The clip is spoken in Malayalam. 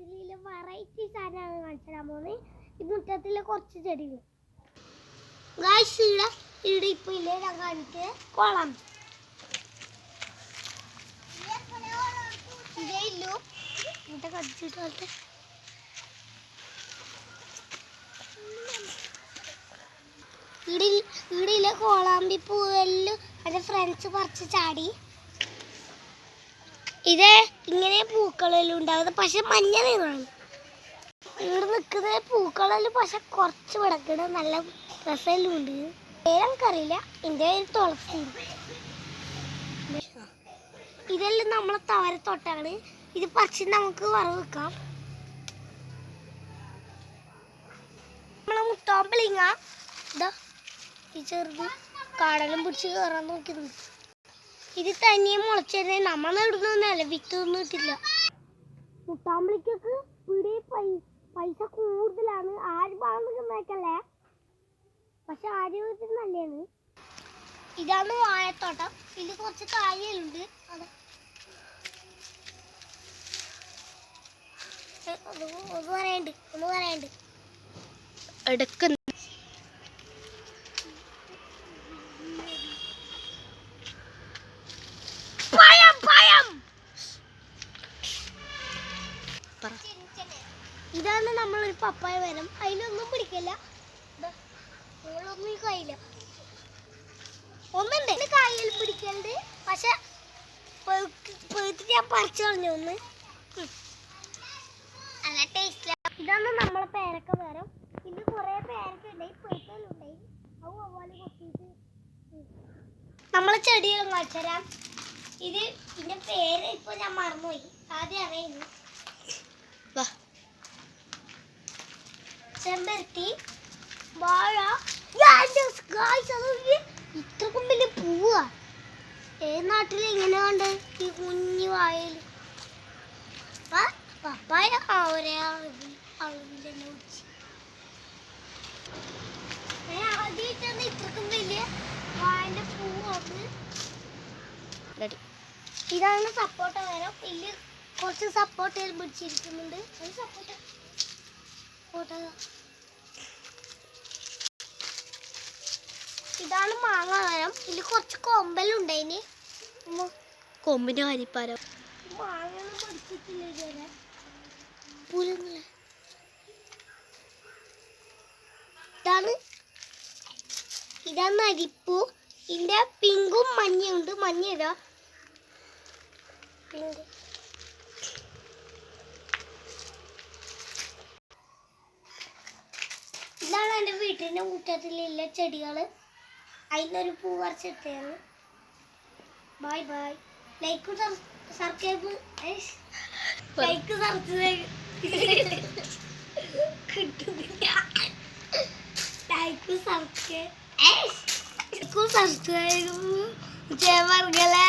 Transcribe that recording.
വീട്ടിലെ വെറൈറ്റി സാധനമാണ് കാണിച്ചാൽ പോകുന്നത് ഈ മുറ്റത്തിലെ കുറച്ച് ചെടികൾ ഗായ്സ് ഇവിടെ ഇവിടെ ഇപ്പൊ ഇല്ലേ ഞാൻ കാണിക്ക് കുളം. ഇതേ ഇല്ലു ഇവിടെ കടിച്ചിട്ട് ഇവിടെ ഇവിടെ കോളാമ്പി പൂവെല്ലാം. എന്റെ ഫ്രണ്ട്സ് പറിച്ച് ചാടി. ഇത് ഇങ്ങനെ പൂക്കളെല്ലാം ഉണ്ടാകുന്നത് പക്ഷെ മഞ്ഞ നിറമാണ് ഇവിടെ നിൽക്കുന്ന പൂക്കളെല്ലാം പക്ഷെ കുറച്ച് വിടക്കണ നല്ല രസമെല്ലാം ഉണ്ട്. പേരെനിക്കറിയില്ല. എന്റെ പേര് തുളസി. ഇതെല്ലാം നമ്മളെ തവരത്തോട്ടാണ് ഇത് പറിച്ച് നമുക്ക് വറവ് വെക്കാം. നമ്മളെ മുട്ടാമ്പളിങ്ങ ഇതാ ഈ ചെറുത് കാടലും പിടിച്ച് കയറാൻ നോക്കുന്നു ഇത് തനിയെ മുളച്ചതന്നെ നമ്മൾ ഇവിടുന്ന് വിത്തൊന്നും ഇട്ടില്ല. മുട്ടാമ്പളിക്കൊക്കെ ഇവിടെ പൈസ കൂടുതലാണ്. ആര് വാങ്ങിക്കുന്നേക്കല്ലേ പക്ഷെ ആരോഗ്യത്തിന് നല്ലതാണ്. ഇതാണ് വാഴത്തോട്ടം. ഇതിൽ കുറച്ച് കായലുണ്ട്. അതെ ഒന്ന് പറയണ്ട് ഒന്ന് പറയണ്ട്. എടുക്കുന്ന പറ. ഇതാണ് ഒരു പപ്പായ മരം അതിലൊന്നും പിടിക്കില്ല ഒന്നുണ്ട്. കായൽ പിടിക്കലുണ്ട്. പക്ഷെ ഞാൻ പറിച്ചു കളഞ്ഞു ഒന്ന്. ഇതാണ് നമ്മളെ പേരക്ക മരം. ഇത് കുറേ പേരക്ക ഉണ്ടായി നമ്മളെ ചെടികൾ കാണിച്ചുതരാം ഇത് ഇതിന്റെ പേര് ഇപ്പൊ ഞാൻ മറന്നുപോയി. ആദ്യം അറിയുന്നു. വാ. ചെമ്പരത്തി വാഴ. ഇത്രക്കും വലിയ പൂവാ. ഏത് നാട്ടിൽ ഇങ്ങനെ കണ്ട്? ഈ കുഞ്ഞു വായയിൽ പപ്പായ ഒരേ അളവിൽ അളവിൽ തന്നെ വെച്ച് ഞാൻ ആദ്യമായിട്ടാണ് ഇത്രക്കും വലിയ വാഴന്റെ പൂവാണ് റെഡി. ഇതാണ് സപ്പോർട്ട് മരം ഇതിൽ കുറച്ച് പിടിച്ചിരിക്കുന്നുണ്ട്. സപ്പോർട്ട സപ്പോർട്ട ഇതാണ് മാങ്ങ മരം ഇതിൽ കുറച്ച് കൊമ്പലുണ്ടതിന് കൊമ്പിന്റെ ഹരിപ്പാരം മാങ്ങ ഇതുവരെ. ഇതാണ്. ഇതാണ് അരിപ്പൂ. ഇതിന്റെ പിങ്കും മഞ്ഞയുണ്ട്. മഞ്ഞ ഇതാ പിങ്ക്. ഇതാണ് എന്റെ വീട്ടിന്റെ മുറ്റത്തിലുള്ള ചെടികൾ. അതിനൊരു പൂ പറിച്ചിട്ടാണ്. Bye bye like subscribe like subscribe like subscribe subscribe Jaya പറഞ്ഞല്ലേ